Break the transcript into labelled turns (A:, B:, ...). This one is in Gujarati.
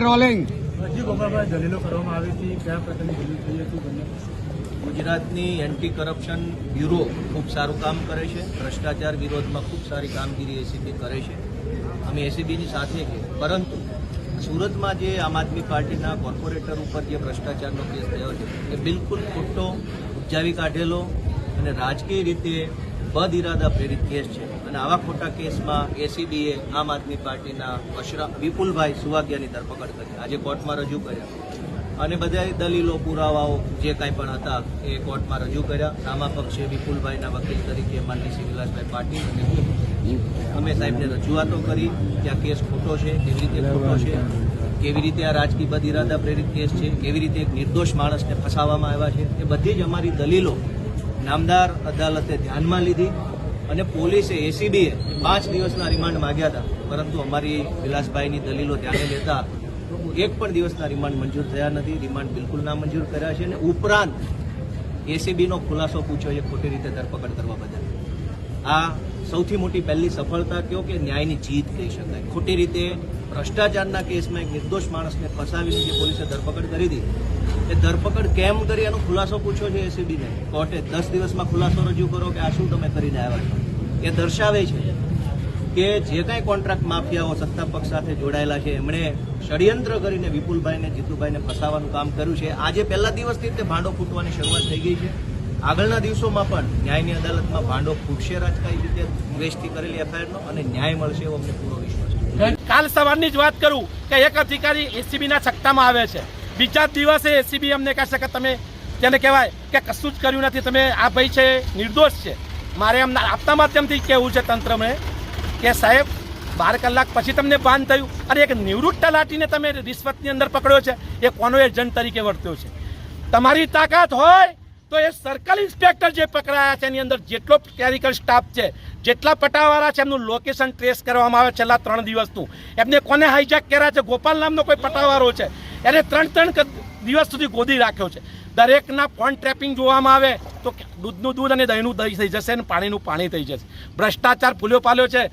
A: રોલિંગ
B: હતી બંને
C: ગુજરાતની એન્ટી કરપ્શન બ્યુરો ખૂબ સારું કામ કરે છે ભ્રષ્ટાચાર વિરોધમાં ખૂબ સારી કામગીરી એસીબી કરે છે. અમે એસીબીની સાથે છે પરંતુ સુરતમાં જે આમ આદમી પાર્ટીના કોર્પોરેટર ઉપર જે ભ્રષ્ટાચારનો કેસ થયો છે એ બિલકુલ ખોટો ઉપજાવી કાઢેલો અને રાજકીય રીતે બદ ઇરાદા પ્રેરિત કેસ છે. અને આવા ખોટા કેસમાં એસીબીએ, આમ આદમી પાર્ટીના અશરા, વિપુલભાઈ સુવાગિયાની ધરપકડ કરી. આજે કોર્ટમાં રજૂ કર્યા. અને બધા દલીલો, પુરાવાઓ જે કાંઈ પણ હતા એ કોર્ટમાં રજૂ કર્યા. સામા પક્ષે વિપુલભાઈના વકીલ તરીકે માનની શ્રી વિલાસભાઈ પાટીલ અને અમે સાહેબને રજૂઆતો કરી કે આ કેસ ખોટો છે, કેવી રીતે ખોટો છે, કેવી રીતે આ રાજકીય બદ ઇરાદા પ્રેરિત કેસ છે, કેવી રીતે એક નિર્દોષ માણસને ફસાવવામાં આવ્યા છે. એ બધી જ અમારી દલીલો નામદાર અદાલતે ધ્યાનમાં લીધી અને પોલીસે એસીબીએ પાંચ દિવસના રિમાન્ડ માંગ્યા હતા. પરંતુ અમારી વિલાસભાઈની દલીલો ધ્યાને લેતા એક પણ દિવસના રિમાન્ડ મંજૂર થયા નથી. રિમાન્ડ બિલકુલ ના મંજૂર કર્યા છે અને ઉપરાંત એસીબીનો ખુલાસો પૂછ્યો છે ખોટી રીતે ધરપકડ કરવા બદલ. આ સૌથી મોટી પહેલી સફળતા કયો કે ન્યાયની જીત કહી શકાય. ખોટી રીતે ભ્રષ્ટાચારના કેસમાં એક નિર્દોષ માણસને ફસાવીને જે પોલીસે ધરપકડ કરી હતી એ ધરપકડ કેમ કરી એનો ખુલાસો પૂછ્યો છે એસીબીને કોર્ટે દસ દિવસમાં ખુલાસો રજૂ કરો કે આ શું તમે કરીને આવ્યા છો? એ દર્શાવે છે કે જે કાંઈ કોન્ટ્રાક્ટ માફિયાઓ સત્તા પક્ષ સાથે જોડાયેલા છે, એમણે ષડયંત્ર કરીને વિપુલભાઈને, જીતુભાઈને ફસાવાનું કામ કર્યું છે. આજે પહેલા દિવસથી તે ભાંડો ફૂટવાની શરૂઆત થઈ ગઈ છે. આગળના દિવસોમાં પણ ન્યાયની અદાલતમાં ભાંડો ફૂટશે રાજકારી રીતે દ્વેષથી કરેલી એફઆઈઆરનો અને ન્યાય મળશે એવો અમને પૂરો વિશ્વાસ છે.
D: કાલ સવારની જ વાત કરું કે એક અધિકારી એસીબીના સત્તામાં આવે છે. બીજા દિવસે એસીબી અમને કહેશે કે તમે તેને કહેવાય કે કશું જ કર્યું નથી, તમે આ ભાઈ છે નિર્દોષ છે. મારે એમના આપતા માધ્યમથી કહેવું છે તંત્રને કે સાહેબ, બાર કલાક પછી તમને ભાન થયું. અને એક નિવૃત્ત તલાટીને તમે રિશ્વતની અંદર પકડ્યો છે, એ કોનો એજન્ટ તરીકે વર્ત્યો છે? તમારી તાકાત હોય તો એ સર્કલ ઇન્સ્પેક્ટર જે પકડાયા છે, એની અંદર જેટલો ક્લેરિકલ સ્ટાફ છે, જેટલા પટાવાળા છે, એમનું લોકેશન ટ્રેસ કરવામાં આવે છેલ્લા ત્રણ દિવસનું. એમને કોને હાઈજેક કર્યા છે? ગોપાલ નામનો કોઈ પટાવાળો છે. એને ત્રણ ત્રણ દિવસ સુધી ગોદી રાખ્યો છે. દરેકના ફોન ટ્રેપિંગ જોવામાં આવે તો દૂધનું દૂધ અને દહીંનું દહીં થઈ જશે અને પાણીનું પાણી થઈ જશે. ભ્રષ્ટાચાર ફૂલ્યો પાલ્યો છે.